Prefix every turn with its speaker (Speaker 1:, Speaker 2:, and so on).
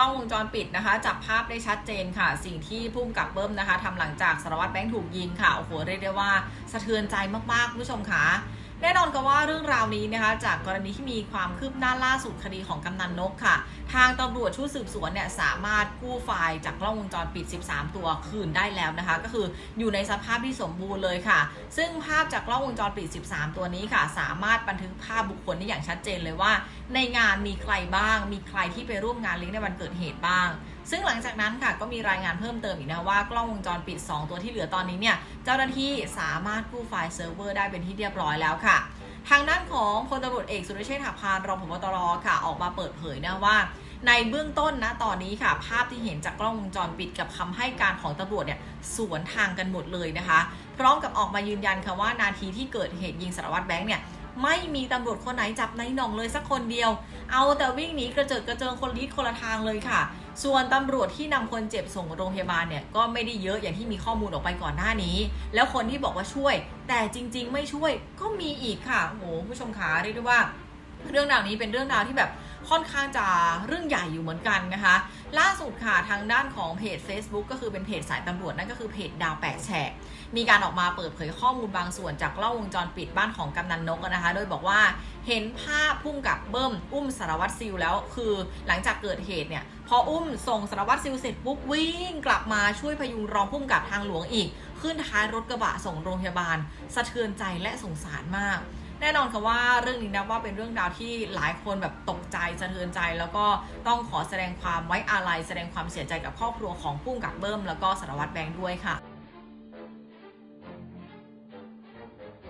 Speaker 1: ล้องวงจรปิดนะคะ จับภาพได้ชัดเจนค่ะ สิ่งที่พุ่มกับเบิ้มนะคะทำหลังจากสารวัตรแบงค์ถูกยิงค่ะโอ้โหเรียกได้ว่าสะเทือนใจมากๆผู้ชมค่ะ แน่นอนกับว่าเรื่องราวนี้นะคะจากกรณีที่มีความคืบหน้าล่าสุดคดีของกำนันนกค่ะ ทางตำรวจชุดสืบสวนเนี่ยสามารถกู้ไฟล์จากกล้องวงจรปิด 13 ตัวคืนได้แล้วนะคะ ก็คืออยู่ในสภาพที่สมบูรณ์เลยค่ะ ซึ่งภาพจากกล้องวงจรปิด 13 ตัวนี้ค่ะ สามารถบันทึกภาพบุคคลได้อย่างชัดเจนเลยว่า ในงานมีใครบ้าง มีใครที่ไปร่วมงานเลี้ยงในวันเกิดเหตุบ้างซึ่งหลังจากนั้นค่ะก็มีรายงานเพิ่มเติมอีกนะว่ากล้องวงจรปิด 2 ตัวที่เหลือตอนนี้เนี่ยเจ้าหน้าที่สามารถกู้ไฟล์เซิร์ฟเวอร์ได้เป็นที่เรียบร้อยแล้วค่ะ ทางด้านของพลตำรวจเอกสุรเชษฐ์หักพานรองผบตรค่ะออกมาเปิดเผยนะว่า ในเบื้องต้นนะตอนนี้ค่ะ ภาพที่เห็นจากกล้องวงจรปิดกับคำให้การของตำรวจเนี่ยสวนทางกันหมดเลยนะคะ พร้อมกับออกมายืนยันค่ะว่านาทีที่เกิดเหตุยิงสารวัตรแบงค์เนี่ยไม่มีตำรวจคนไหนจับนายหน่องเลยสักคนเดียว เอาแต่วิ่งหนีกระเจิดกระเจิงคนลี้คนละทางเลยค่ะ ส่วนตำรวจที่นำคนเจ็บส่งโรงพยาบาลเนี่ยก็ไม่ได้เยอะอย่างที่มีข้อมูลออกไปก่อนหน้านี้ แล้วคนที่บอกว่าช่วย แต่จริง ๆ ไม่ช่วยก็มีอีกค่ะโอ้โหผู้ชมขาเรียกได้ว่า เรื่องราวนี้เป็นเรื่องราวที่แบบค่อนข้างจะเรื่องใหญ่อยู่เหมือนกันนะคะ ล่าสุดค่ะทางด้านของเพจ Facebook ก็คือเป็นเพจสายตำรวจนั่นก็คือเพจดาวแปดแฉกมีการออกมาเปิดเผยข้อมูลบางส่วนจากกล้องวงจรปิดบ้านของกำนันนกนะคะ โดยบอกว่า เห็นภาพพุ่งกับเบิ้มอุ้มสารวัตรซิลแล้วคือหลังจากเกิดเหตุเนี่ยพออุ้มส่งสารวัตรซิลเสร็จปุ๊บวิ่งกลับมาช่วยพยุงรองพุ่มกับทางหลวงอีก ขึ้นท้ายรถกระบะส่งโรงพยาบาล สะเทือนใจและสงสารมาก แน่นอนค่ะว่าเรื่องนี้นะว่าเป็นเรื่องราวที่หลายคนแบบตกใจสะเทือนใจ แล้วก็ต้องขอแสดงความไว้อาลัยแสดงความเสียใจกับครอบครัวของพุ่งกับเบิ้มแล้วก็สารวัตรแบงค์ด้วยค่ะ